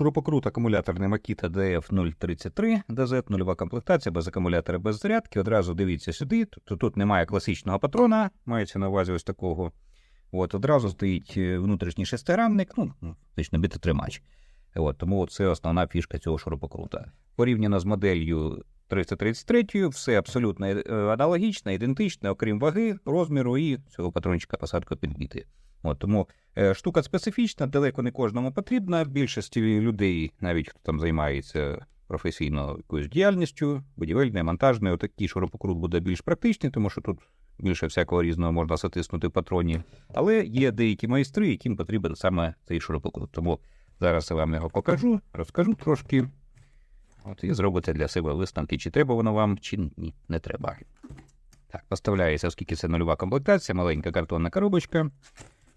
Шурупокрут акумуляторний Makita DF033 DZ, нульова комплектація, без акумулятора, без зарядки. Одразу дивіться сюди. Тобто тут немає класичного патрона, мається на увазі ось такого. От, одразу стоїть е, внутрішній шестигранник, ну, ну, фактично бітотримач. От, тому це основна фішка цього шурупокрута. Порівняно з моделлю 333, все абсолютно е, аналогічне, ідентичне, окрім ваги, розміру і цього патрончика посадки під біти. От, тому е, штука специфічна, далеко не кожному потрібна. Більшості людей, навіть хто там займається професійно якоюсь діяльністю, будівельною, монтажною, такий шурупокрут буде більш практичний, тому що тут більше всякого різного можна затиснути патроні. Але є деякі майстри, яким потрібен саме цей шурупокрут. Тому зараз я вам його покажу, розкажу трошки. От і зробите для себе висновки, чи треба воно вам, чи ні, не треба. Так, поставляється, оскільки це нульова комплектація, маленька картонна коробочка.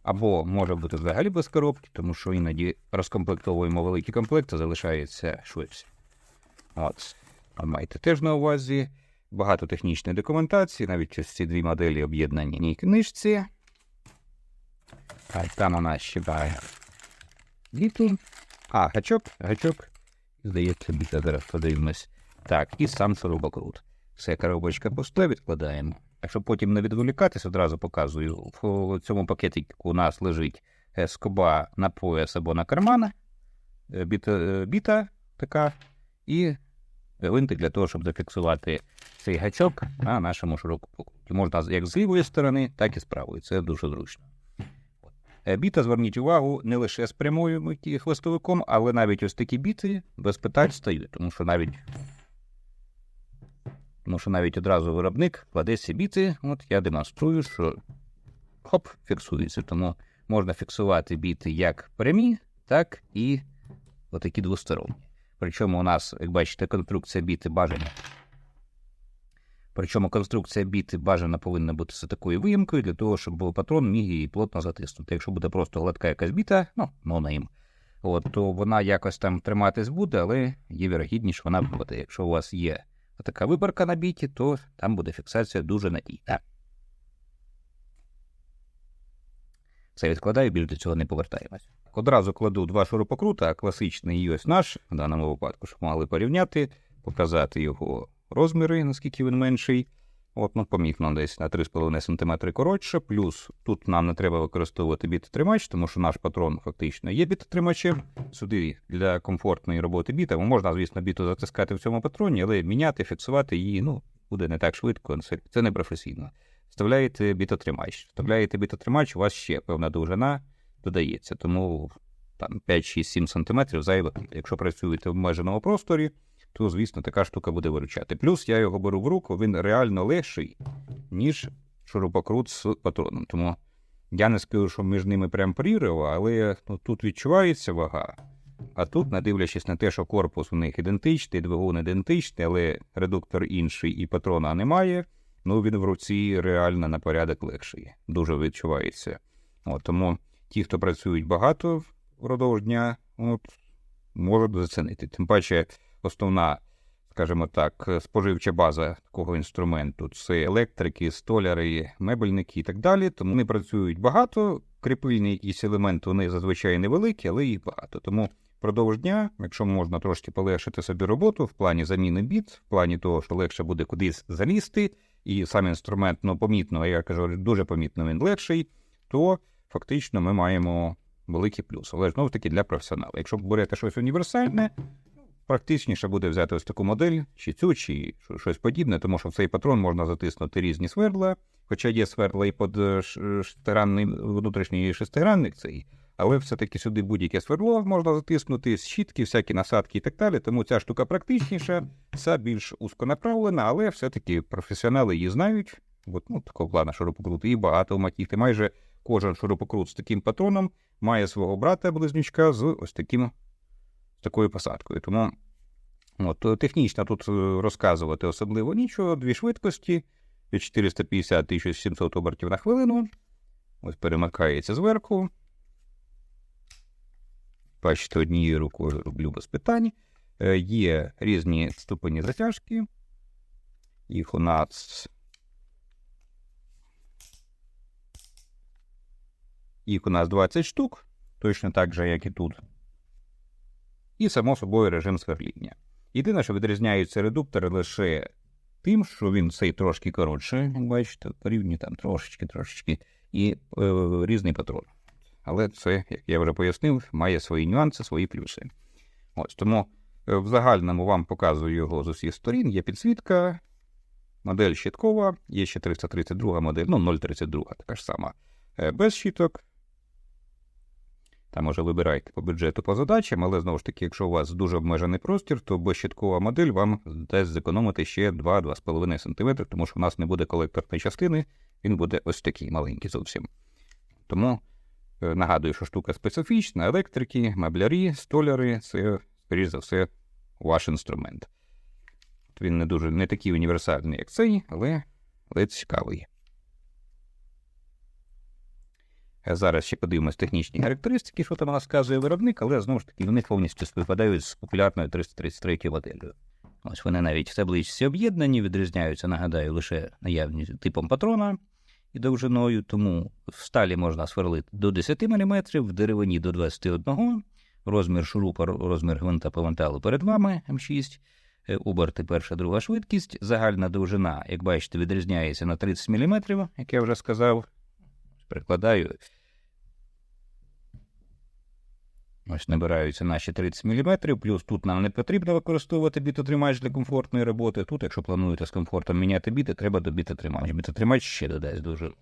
Або може бути взагалі без коробки, тому що іноді розкомплектовуємо великі комплекти, залишається швидше. От. А майте теж на увазі. Багато технічної документації, навіть ось ці дві моделі об'єднані ній книжці. А там нас ще бає. Діти. А, гачок, гачок. Здається, біта зараз подивимось. Так, і сам шурупокрут. Все, коробочка пуста, відкладаємо. А щоб потім не відволікатись, одразу показую. В цьому пакетику у нас лежить скоба на пояс або на карман, е, біта, е, біта така, і винтик для того, щоб зафіксувати цей гачок на нашому шурупокруті. Можна як з лівої сторони, так і з правої. Це дуже зручно. Е, Біта, зверніть увагу, не лише з прямою хвостовиком, але навіть ось такі біти без питань стають, тому що навіть. Тому що навіть одразу виробник кладе ці біти, от я демонструю, що хоп, фіксується. Тому можна фіксувати біти як прямі, так і отакі двосторонні. Причому у нас, як бачите, конструкція біти бажана. Причому конструкція біти бажана повинна бути з такою виїмкою, для того, щоб патрон міг її плотно затиснути. Якщо буде просто гладка якась біта, ну, нонейм, от, то вона якось там триматись буде, але є вірогідність, що вона буде. Якщо у вас є така виборка на біті, то там буде фіксація дуже надійна. Це відкладаю, більш до цього не повертаємось. Одразу кладу два шурупокрута, класичний і ось наш, в даному випадку, щоб могли порівняти, показати його розміри, наскільки він менший. От, ну, помітно, десь на 3,5 см коротше, плюс тут нам не треба використовувати бітотримач, тому що наш патрон фактично є бітотримачем. Сюди для комфортної роботи біта, можна, звісно, біту затискати в цьому патроні, але міняти, фіксувати її ну, буде не так швидко, це, не професійно. Вставляєте бітотримач. Вставляєте бітотримач, у вас ще певна довжина додається, тому там 5-6-7 см зайвих. Якщо працюєте в обмеженому просторі, то, звісно, така штука буде виручати. Плюс я його беру в руку, він реально легший, ніж шурупокрут з патроном. Тому я не скажу, що між ними прям прірив, але ну, тут відчувається вага. А тут, не дивлячись на те, що корпус у них ідентичний, двигун ідентичний, але редуктор інший і патрона немає, ну він в руці реально на порядок легший. Дуже відчувається. От, тому ті, хто працюють багато впродовж дня, от, можуть зацінити. Тим паче, основна, скажімо так, споживча база такого інструменту це електрики, столяри, мебельники і так далі. Тому вони працюють багато. Кріпильні якісь елементи вони зазвичай невеликі, але їх багато. Тому впродовж дня, якщо можна трошки полегшити собі роботу в плані заміни біт, в плані того, що легше буде кудись залізти, і сам інструмент, ну помітно, я кажу, дуже помітно він легший, то фактично ми маємо великий плюс. Але знову таки для професіонала. Якщо берете щось універсальне, практичніше буде взяти ось таку модель, чи цю, чи щось подібне, тому що в цей патрон можна затиснути різні свердла, хоча є свердла і під е, ш- шестигранний внутрішній шестигранник цей, але все-таки сюди будь-яке свердло можна затиснути, щітки, всякі насадки і так далі. Тому ця штука практичніша, ця більш узконаправлена, але все-таки професіонали її знають. От, ну, такого плану шурупокрут, і багато Макіти. Майже кожен шурупокрут з таким патроном має свого брата-близнючка з ось таким такою посадкою. Тому от, технічно тут е, розказувати особливо нічого. Дві швидкості 450 1700 обертів на хвилину. Ось перемикається зверху. Бачите, однією рукою роблю без питань. Е, Є різні ступені затяжки. Їх у нас. Їх у нас 20 штук, точно так же, як і тут. І, само собою, режим сверління. Єдине, що відрізняються редуктори лише тим, що він цей трошки коротше, як бачите, порівнює там трошечки, трошечки, і е, різний патрон. Але це, як я вже пояснив, має свої нюанси, свої плюси. Ось тому е, в загальному вам показую його з усіх сторін. Є підсвітка, модель щиткова, є ще 332 модель, ну 032, така ж сама, е, без щиток. Там може вибирайте по бюджету по задачам, але знову ж таки, якщо у вас дуже обмежений простір, то безщиткова модель вам дасть зекономити ще 2-2,5 см, тому що у нас не буде колекторної частини, він буде ось такий маленький зовсім. Тому е, нагадую, що штука специфічна, електрики, меблярі, столяри це, скоріш за все, ваш інструмент. Він не дуже не такий універсальний, як цей, але, але цікавий. Е, Зараз ще подивимось технічні характеристики, що там розказує виробник, але знову ж таки вони повністю співпадають з популярною 333 моделлю. Ось вони навіть в табличці об'єднані, відрізняються, нагадаю, лише наявністю типом патрона і довжиною, тому в сталі можна сверлити до 10 мм, в деревині до 21 розмір шурупа, розмір гвинта по ванталу перед вами М6, е, оберти перша, друга швидкість, загальна довжина, як бачите, відрізняється на 30 мм, як я вже сказав. Перекладаю. Ось набираються наші 30 мм, плюс тут нам не потрібно використовувати бітотримач для комфортної роботи. Тут, якщо плануєте з комфортом міняти біти, треба до бітотримач. Бітотримач ще додасть довжину.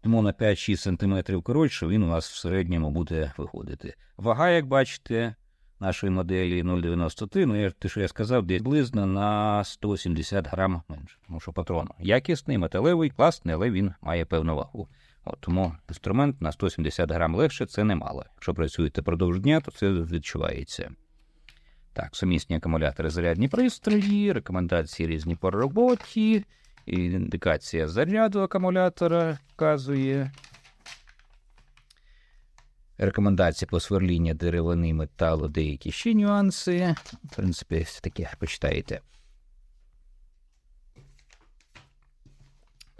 Тому на 5-6 см коротше він у нас в середньому буде виходити. Вага, як бачите, нашої моделі 0,93, ну я те, що я сказав, десь близько на 170 грам менше. Тому що патрон якісний, металевий, класний, але він має певну вагу. От, тому інструмент на 170 грам легше це немало. Якщо працюєте продовж дня, то це відчувається. Так, сумісні акумулятори, зарядні пристрої, рекомендації різні по роботі, індикація заряду акумулятора вказує. Рекомендації по сверління деревини, металу, деякі ще нюанси. В принципі, все таке почитаєте.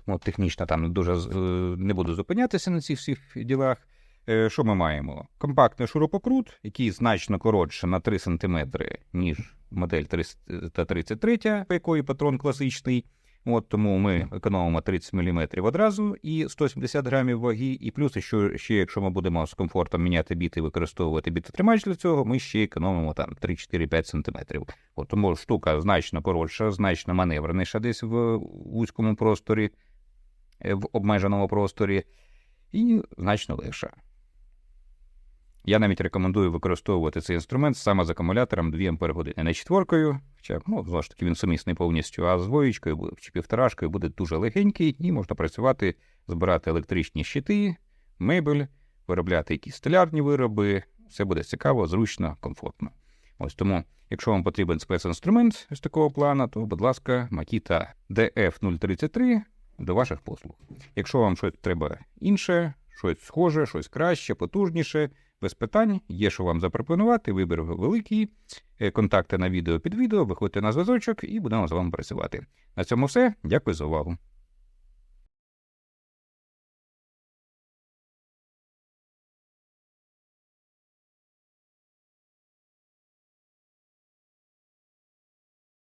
Тому технічно там дуже е, не буду зупинятися на цих всіх ділах. Е, Що ми маємо? Компактний шурупокрут, який значно коротше на 3 см, ніж модель 333, по якої патрон класичний. От тому ми економимо 30 мм одразу і 170 грамів ваги. І плюс, що ще, якщо ми будемо з комфортом міняти біти і використовувати бітотримач для цього, ми ще економимо там 3-4-5 см. От тому штука значно коротша, значно маневреніша десь в вузькому просторі, е, в обмеженому просторі, і значно легша. Я навіть рекомендую використовувати цей інструмент саме з акумулятором 2 Ампер-години. Не четверкою, хоча ну, знову ж таки він сумісний повністю, а з двоєчкою чи півторашкою буде дуже легенький, і можна працювати, збирати електричні щити, мебель, виробляти якісь столярні вироби. Все буде цікаво, зручно, комфортно. Ось тому, якщо вам потрібен спецінструмент з такого плану, то, будь ласка, Makita DF033 до ваших послуг. Якщо вам щось треба інше, щось схоже, щось краще, потужніше, без питань, є що вам запропонувати, вибір великий. Е, Контакти на відео під відео, виходьте на зв'язочок і будемо з вами працювати. На цьому все. Дякую за увагу.